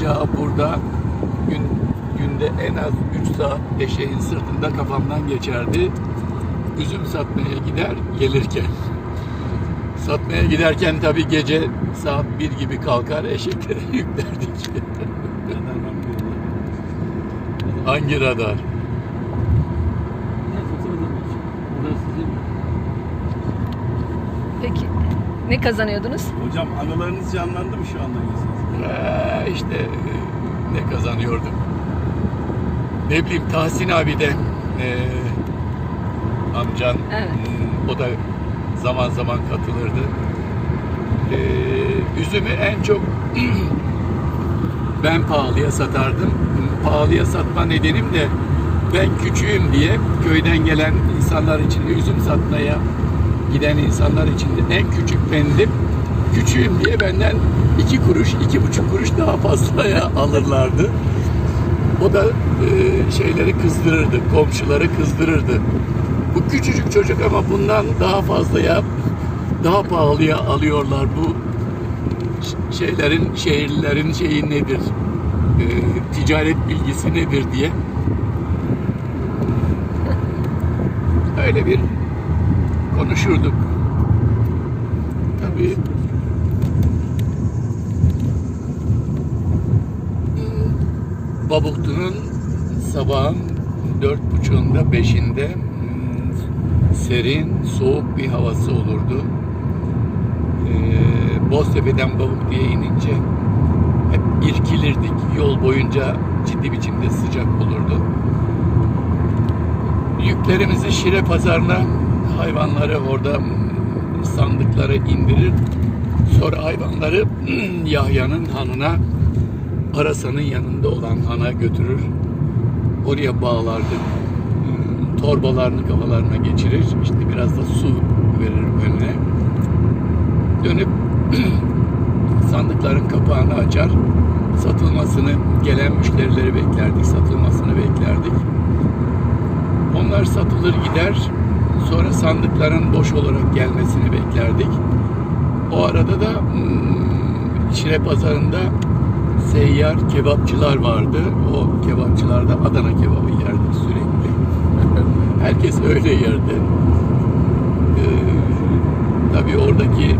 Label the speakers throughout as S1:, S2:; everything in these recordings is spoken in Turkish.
S1: sıcağı burada gün, günde en az 3 saat eşeğin sırtında kafamdan geçerdi. Üzüm satmaya gider gelirken. Satmaya giderken tabii gece saat 1 gibi kalkar eşeklere yüklerdik. Hangi radar?
S2: Ne fotoğrafı Burası sizin mi?
S3: Peki ne kazanıyordunuz?
S2: Hocam anılarınız canlandı mı şu anda gözünüzde?
S1: Ee, işte e, ne kazanıyordum. Ne bileyim Tahsin abi de e, amcan
S3: Evet.
S1: m, o da zaman zaman katılırdı. E, üzümü en çok ben pahalıya satardım. Pahalıya satma nedenim de ben küçüğüm diye köyden gelen insanlar için üzüm satmaya giden insanlar için de en küçük bendim. Küçüğüm diye benden iki kuruş, iki buçuk kuruş daha fazlaya alırlardı. O da e, şeyleri kızdırırdı, komşuları kızdırırdı. Bu küçücük çocuk ama bundan daha fazlaya, daha pahalıya alıyorlar bu şeylerin, şehirlerin şeyi nedir, e, ticaret bilgisi nedir diye. Öyle bir konuşurduk. Tabii Babuktu'nun sabahın dört buçuğunda, beşinde hmm, serin, soğuk bir havası olurdu. Ee, Boztepe'den Babuklu'ya inince hep irkilirdik. Yol boyunca ciddi biçimde sıcak olurdu. Yüklerimizi Şire pazarına hayvanları orada mm, sandıklara indirir. Sonra hayvanları Yahya'nın hanına Arasan'ın yanında olan hana götürür. Oraya bağlardık. Hmm, Torbalarını kafalarına geçirir. İşte biraz da su verir önüne. Dönüp sandıkların kapağını açar. Satılmasını, gelen müşterileri beklerdik. Satılmasını beklerdik. Onlar satılır gider. Sonra sandıkların boş olarak gelmesini beklerdik. O arada da hmm, Şire pazarında seyyar kebapçılar vardı. O kebapçılarda Adana kebabı yerdik sürekli. Herkes öyle yerdi. Ee, tabii oradaki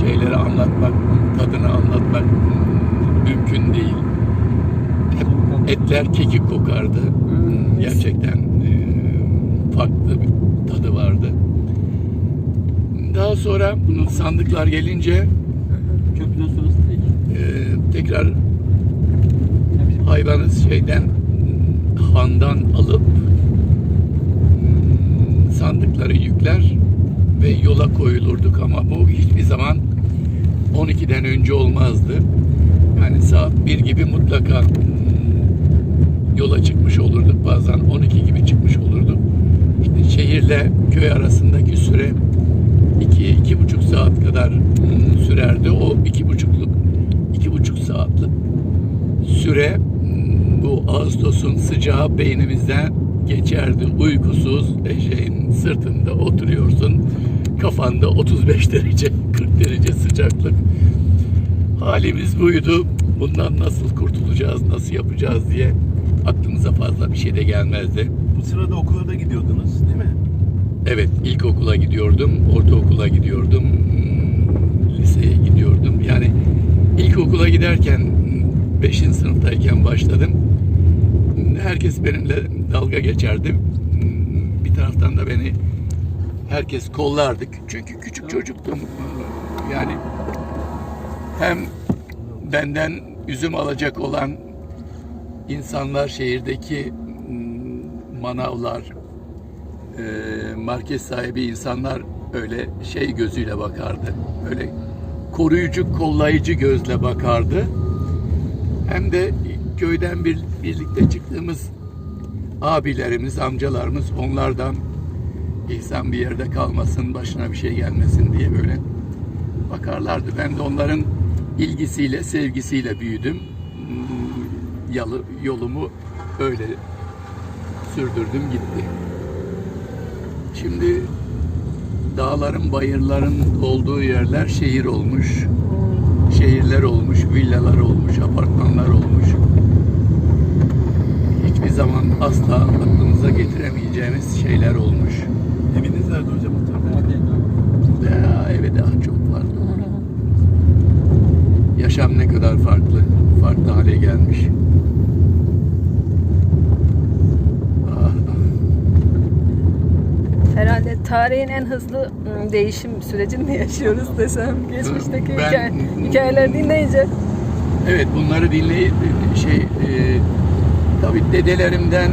S1: şeyleri anlatmak, tadını anlatmak mümkün değil. Hep etler kekik kokardı. Gerçekten e, farklı bir tadı vardı. Daha sonra sandıklar gelince
S2: Köprüden sonrası
S1: tekrar hayvanı şeyden handan alıp mm, sandıkları yükler ve yola koyulurduk ama bu hiçbir zaman 12'den önce olmazdı. Yani saat 1 gibi mutlaka mm, yola çıkmış olurduk. Bazen 12 gibi çıkmış olurduk. İşte şehirle köy arasındaki süre iki, iki buçuk saat kadar mm, sürerdi. O iki buçukluk, iki buçuk saatlik süre mm, bu Ağustos'un sıcağı beynimizden geçerdi. Uykusuz eşeğin sırtında oturuyorsun. Kafanda 35 derece, 40 derece sıcaklık. Halimiz buydu. Bundan nasıl kurtulacağız, nasıl yapacağız diye aklımıza fazla bir şey de gelmezdi.
S2: Bu sırada okula da gidiyordunuz değil mi?
S1: Evet, ilkokula gidiyordum, ortaokula gidiyordum, hmm, liseye gidiyordum. Yani ilkokula giderken 5. sınıftayken başladım. Herkes benimle dalga geçerdi. Bir taraftan da beni herkes kollardı. Çünkü küçük çocuktum. Yani hem benden üzüm alacak olan insanlar şehirdeki hmm, manavlar, e, market sahibi insanlar öyle şey gözüyle bakardı. Öyle koruyucu, kollayıcı gözle bakardı. Hem de köyden bir, birlikte çıktığımız abilerimiz, amcalarımız onlardan İhsan bir yerde kalmasın, başına bir şey gelmesin diye böyle bakarlardı. Ben de onların ilgisiyle, sevgisiyle büyüdüm. Hmm, Yalı, yolumu öyle sürdürdüm gitti. Şimdi dağların, bayırların olduğu yerler şehir olmuş. Şehirler olmuş, villalar olmuş, apartmanlar olmuş. Hiçbir zaman asla aklımıza getiremeyeceğimiz şeyler olmuş.
S2: Eviniz nerede hocam?
S1: Ya, eve daha çok farklı. Yaşam ne kadar farklı, farklı hale gelmiş.
S3: Herhalde tarihin en hızlı ım, değişim sürecini mi yaşıyoruz desem geçmişteki
S1: Ben-
S3: hikaye, hikayeler dinleyince.
S1: Evet bunları dinleyip şey e, tabii dedelerimden,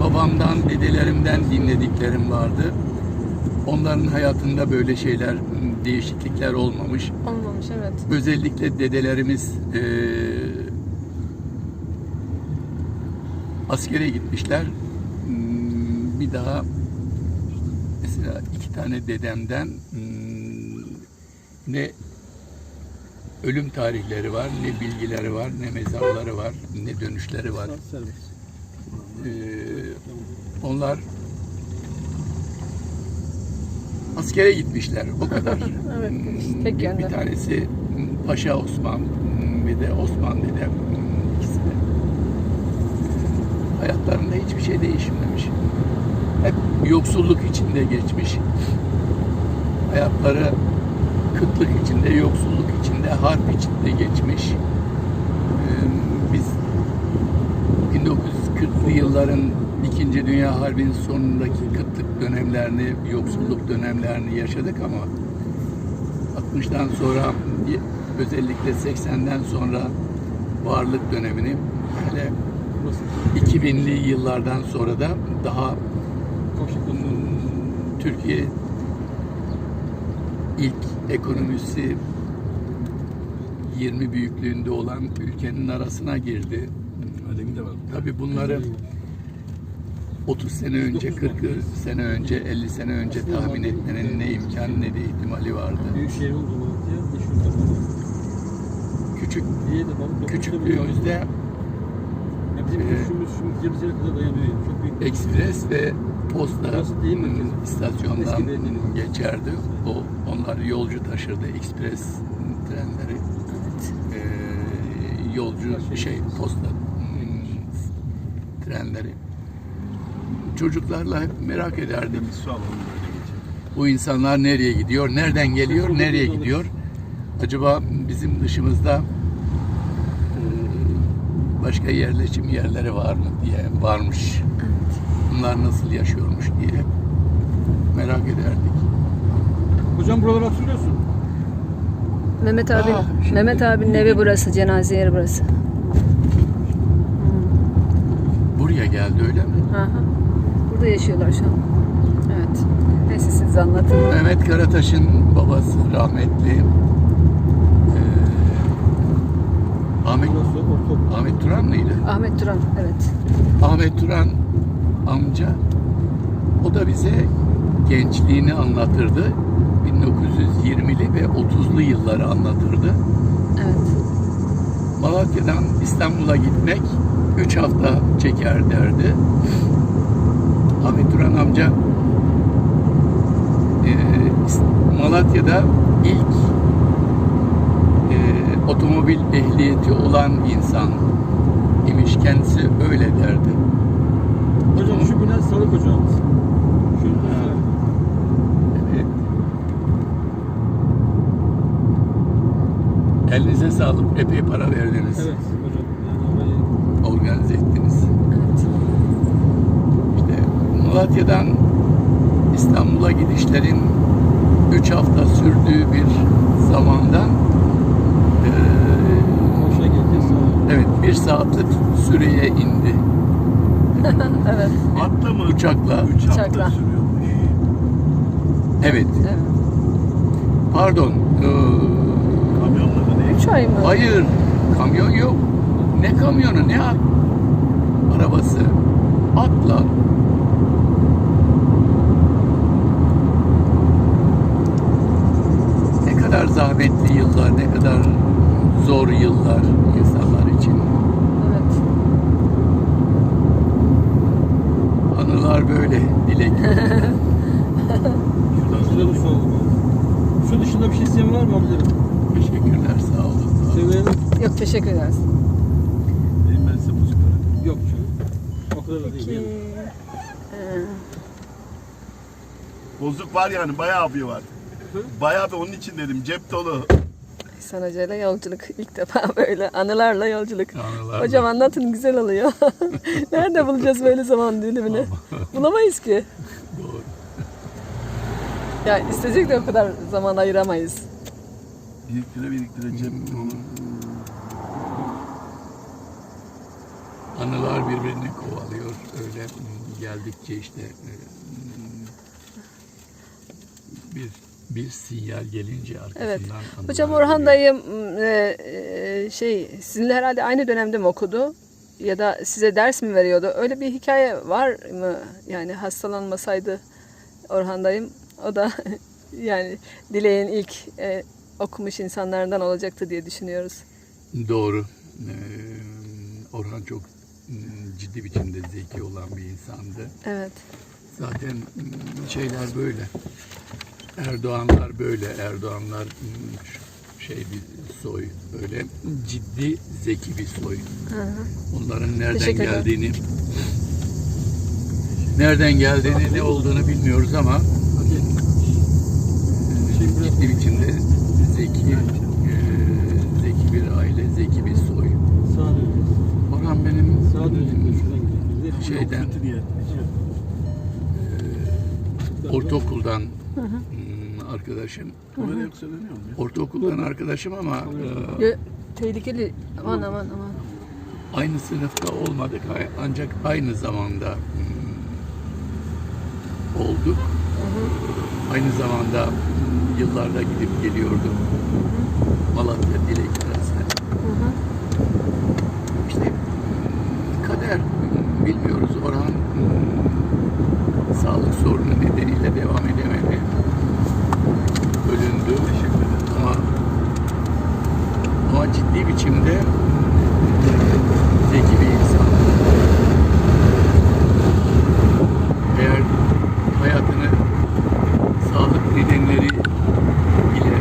S1: babamdan, dedelerimden dinlediklerim vardı. Onların hayatında böyle şeyler, değişiklikler olmamış.
S3: Olmamış evet.
S1: Özellikle dedelerimiz e, askere gitmişler. Bir daha mesela iki tane dedemden hmm, ne ölüm tarihleri var, ne bilgileri var, ne mezarları var, ne dönüşleri var. Ee, onlar askere gitmişler o kadar.
S3: Evet,
S1: Hmm,
S3: tek
S1: bir, bir tanesi hmm, Paşa Osman, bir de Osman dedem ikisi de. Hayatlarında hiçbir şey değişmemiş. Hep yoksulluk içinde geçmiş. Hayatları kıtlık içinde, yoksulluk içinde, harp içinde geçmiş. Ee, Biz 1940'lı yılların İkinci Dünya Harbi'nin sonundaki kıtlık dönemlerini, yoksulluk dönemlerini yaşadık ama 60'tan sonra özellikle 80'den sonra varlık dönemini hele 2000'li yıllardan sonra da daha Türkiye ilk ekonomisi 20 büyüklüğünde olan ülkenin arasına girdi.
S2: Alemi de var.
S1: Tabii bunları 30 sene önce, 40 sene önce, 50 sene önce tahmin etmenin ne imkanı ne de ihtimali vardı. Küçük küçüklüğümüzde
S4: Ya şimdi Cebizler'e kadar dayanıyor yani. Çok büyük.
S1: ekspres ve posta
S4: Burası değil mi?
S1: istasyondan
S4: Eski belediyenin.
S1: geçerdi. O onlar yolcu taşırdı ekspres trenleri.
S3: Evet.
S1: Ee, yolcu şey posta hmm, trenleri. Çocuklarla hep merak ederdim.
S2: Bir su alalım böyle geçelim.
S1: Bu insanlar nereye gidiyor? Nereden geliyor? Nereye gidiyor? Acaba bizim dışımızda başka yerleşim yerleri var mı diye varmış. Bunlar nasıl yaşıyormuş diye merak ederdik.
S4: Hocam buraları hatırlıyorsun.
S3: Mehmet abi,
S1: Aa, şimdi-
S3: Mehmet abinin evi burası, cenaze yeri burası.
S1: Buraya geldi öyle mi?
S3: Hı hı. Burada yaşıyorlar şu an. Evet. Neyse siz anlatın.
S1: Mehmet Karataş'ın babası rahmetli e, Ahmet. Ahmet Turan mıydı?
S3: Ahmet Duran, evet.
S1: Ahmet Turan amca o da bize gençliğini anlatırdı. 1920'li ve 30'lu yılları anlatırdı.
S3: Evet.
S1: Malatya'dan İstanbul'a gitmek 3 hafta çeker derdi. Ahmet Turan amca e, Malatya'da ilk otomobil ehliyeti olan insan imiş. Kendisi öyle derdi.
S4: Hocam şu bina sağlık ocağımız. Şu.
S1: Evet. Elinize sağlık. Epey para verdiniz.
S4: Evet hocam. Yani
S1: Organize ettiniz.
S3: Evet.
S1: İşte Malatya'dan İstanbul'a gidişlerin 3 hafta sürdüğü bir zamandan evet bir saatlik süreye indi
S3: Evet.
S2: Atla mı?
S1: uçakla.
S2: 3 hafta
S3: Uçakla.
S2: sürüyormuş.
S1: Evet.
S3: evet.
S1: Pardon. eee,
S2: Kamyonla değil.
S3: Üç ay mı?
S1: hayır. Kamyon yok. Ne kamyonu ne arabası? Atla. Ne kadar zahmetli yıllar, ne kadar zor yıllar insanlar için.
S3: Evet.
S1: Anılar böyle dilek.
S4: Şuradan su alalım. Şu dışında bir şey isteyen var mı abilerim?
S1: Teşekkürler, sağ olun.
S4: Seviyelim.
S3: Yok teşekkür ederiz.
S2: Benim ben size bozuk para.
S4: Yok canım. O kadar da değil.
S3: Peki. Ee,
S2: Bozuk var yani bayağı bir var. Bayağı bir onun için dedim cep dolu.
S3: İhsan Hoca ile yolculuk ilk defa böyle anılarla yolculuk.
S1: Anılarla.
S3: Hocam anlatın güzel oluyor. Nerede bulacağız böyle zaman dilimini? Bulamayız ki.
S1: Doğru.
S3: Ya isteyecek de o kadar zaman ayıramayız.
S2: Biriktire biriktire cep dolu.
S1: Anılar birbirini kovalıyor. Öyle geldikçe işte e, bir bir sinyal gelince arkasından
S3: Evet. Hocam. Orhan dayım e, e, şey sizinle herhalde aynı dönemde mi okudu? Ya da size ders mi veriyordu? Öyle bir hikaye var mı? Yani hastalanmasaydı Orhan dayım o da yani Dilek'in ilk e, okumuş insanlardan olacaktı diye düşünüyoruz.
S1: Doğru. Ee, Orhan çok mm, ciddi biçimde zeki olan bir insandı.
S3: Evet.
S1: Zaten şeyler böyle. Erdoğanlar böyle. Erdoğanlar şey bir soy böyle ciddi zeki bir soy.
S3: Hı hı.
S1: Onların nereden geldiğini nereden geldiğini ne olduğunu bilmiyoruz ama e, ciddi biçimde zeki e, zeki bir aile, zeki bir soy. Orhan benim şeyden
S2: diye.
S1: ortaokuldan mm, arkadaşım.
S2: Kamera yok söyleniyor mu? ya?
S1: Ortaokuldan arkadaşım ama e,
S3: Ya, tehlikeli. Aman aman aman.
S1: aynı sınıfta olmadık ancak aynı zamanda mm, olduk. Aynı zamanda mm, yıllarda gidip geliyorduk. Malatya Dilek arasında. İşte mm, kader bilmiyoruz. Orhan sağlık sorunu nedeniyle devam edemedi. Bölündü. Ama ama ciddi biçimde zeki bir insan. Eğer hayatını sağlık nedenleri ile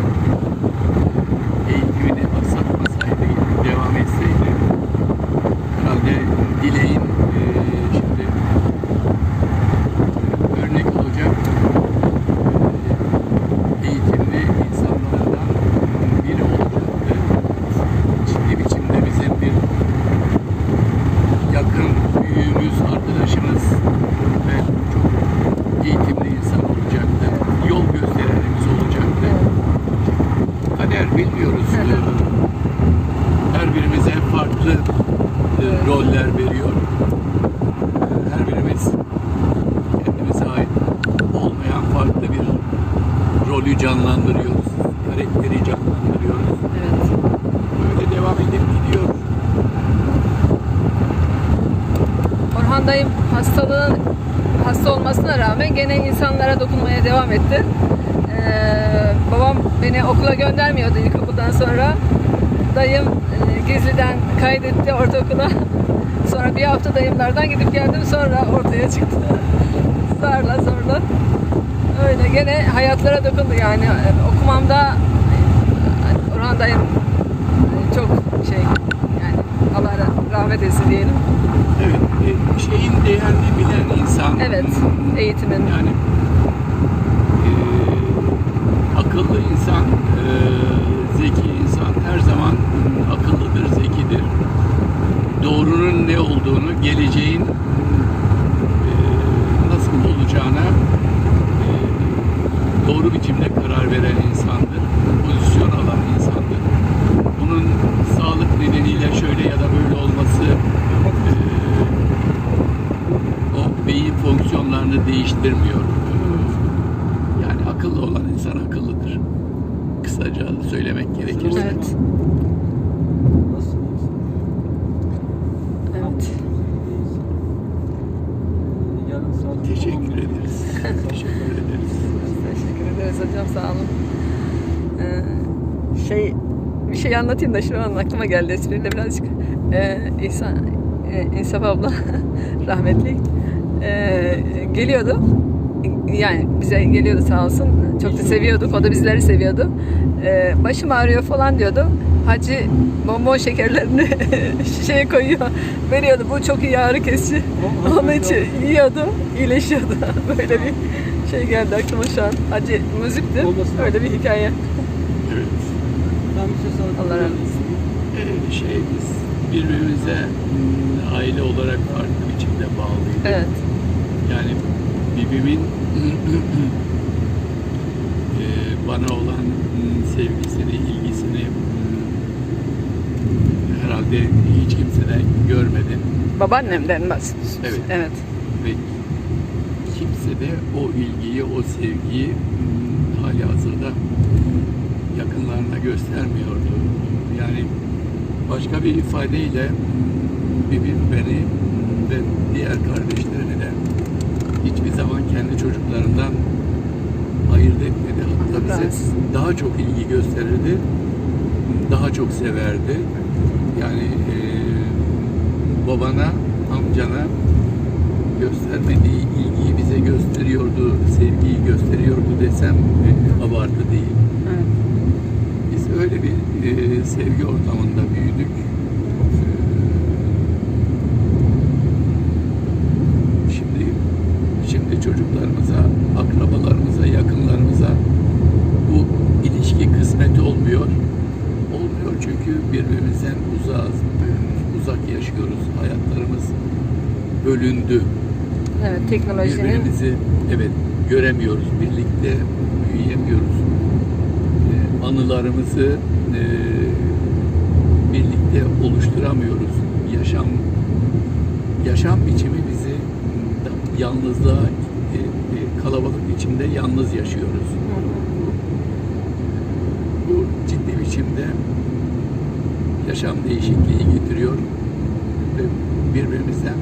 S1: eğitimini aksatmasaydı, devam etseydi herhalde dileğin eee, şimdi örnek olacak eee, eğitimli insanlardan biri olacaktı. Ciddi biçimde bizim bir yakın büyüğümüz, arkadaşımız ve çok eğitimli insan olacaktı. Yol gösterenimiz olacaktı. Kader bilmiyoruz. Her birimize farklı e, roller veriyor. Her birimiz kendimize ait olmayan farklı bir rolü canlandırıyoruz. Karakteri canlandırıyoruz.
S3: Evet.
S1: Böyle devam edip gidiyor.
S3: Orhan dayım hastalığın hasta olmasına rağmen gene insanlara dokunmaya devam etti. Ee, babam beni okula göndermiyordu ilkokuldan sonra. Dayım e, Gizli'den kaydetti ortaokula. Sonra bir hafta dayımlardan gidip geldim sonra ortaya çıktı. Zarla zorla. Öyle gene hayatlara dokundu yani e, okumamda e, Orhan dayım çok şey yani Allah rahmet etsin diyelim.
S1: Evet, şeyin değerini bilen insan.
S3: Evet, eğitimin.
S1: Yani e, akıllı insan, e, zeki insan her zaman akıllıdır, zekidir. Doğrunun ne olduğunu, geleceğin e, nasıl olacağına e, doğru biçimde karar veren insandır. Pozisyon alan insandır. Bunun sağlık nedeniyle şöyle ya da böyle olması e, o beyin fonksiyonlarını değiştirmiyor. Yani akıllı olan insan akıllıdır. Kısaca söylemek gerekirse.
S3: Evet.
S4: Nasıl?
S3: Evet.
S4: Yarın saat
S1: Teşekkür ederiz. Teşekkür ederiz.
S3: Teşekkür ederiz hocam sağ olun. Ee, şey bir şey anlatayım da şu an aklıma geldi espriyle birazcık. Ee, İhsan, e, İnsaf abla rahmetli ee, geliyordu. Yani bize geliyordu sağ olsun. Çok da seviyorduk. O da bizleri seviyordu. Ee, başım ağrıyor falan diyordu. Hacı bonbon şekerlerini şişeye koyuyor. Veriyordu. Bu çok iyi ağrı kesici. Onun için yiyordu. iyileşiyordu. Böyle bir şey geldi aklıma şu an. Hacı müzikti.
S4: Olmasın.
S3: Öyle bir hikaye.
S1: Evet.
S4: Ben bir şey sana
S3: Allah razı olsun.
S1: Ee, şey biz birbirimize mm, aile olarak farklı biçimde bağlıydık.
S3: Evet.
S1: Yani bibimin e, bana olan mm, sevgisini, ilgisini mm, herhalde hiç kimseden görmedim.
S3: Babaannemden bahsediyorsunuz.
S1: Evet.
S3: Evet.
S1: Ve kimse de o ilgiyi, o sevgiyi mm, hali hazırda yakınlarına göstermiyordu. Yani başka bir ifadeyle mm, bibim beni mm, ve diğer kardeşlerini de hiçbir zaman kendi çocuklarından ayırt etmedi. Hatta bize daha çok ilgi gösterirdi, daha çok severdi. Yani eee, babana, amcana göstermediği ilgiyi bize gösteriyordu, sevgiyi gösteriyordu desem e, abartı değil.
S3: evet.
S1: Biz öyle bir e, sevgi ortamında büyüdük. Ee, Şimdi şimdi çocuklarımıza, akrabalarımıza, yakınlarımıza bu ilişki kısmet olmuyor. Olmuyor çünkü birbirimizden uzağız, uzak yaşıyoruz. Hayatlarımız bölündü.
S3: Evet, teknolojinin
S1: Birbirimizi evet göremiyoruz, birlikte büyüyemiyoruz. Ee, anılarımızı e, birlikte oluşturamıyoruz. Yaşam yaşam biçimi bizi yalnızlığa e, e, kalabalık içinde yalnız yaşıyoruz. Bu ciddi biçimde yaşam değişikliği getiriyor ve birbirimizden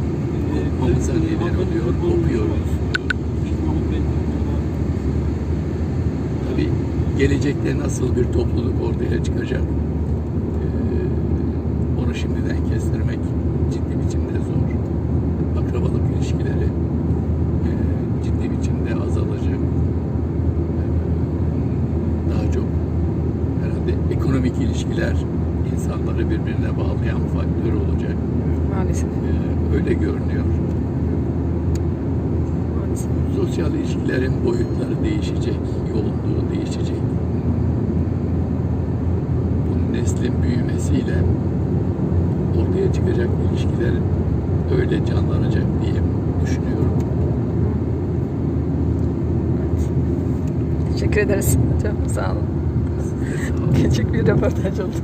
S1: neden oluyor, kopuyoruz. Tabii gelecekte nasıl bir topluluk ortaya çıkacak onu şimdiden kestirmek ciddi biçimde zor. Akrabalık ilişkileri ciddi biçimde azalacak. Daha çok herhalde ekonomik ilişkiler insanları birbirine bağlayan faktör olacak.
S3: maalesef.
S1: Eee, Öyle görünüyor.
S3: maalesef.
S1: Sosyal ilişkilerin boyutları değişecek, yoğunluğu değişecek. Bu neslin büyümesiyle ortaya çıkacak ilişkiler öyle canlanacak diye düşünüyorum.
S3: Teşekkür ederiz. Çok sağ olun.
S1: Size sağ olun.
S3: Küçük bir röportaj oldu.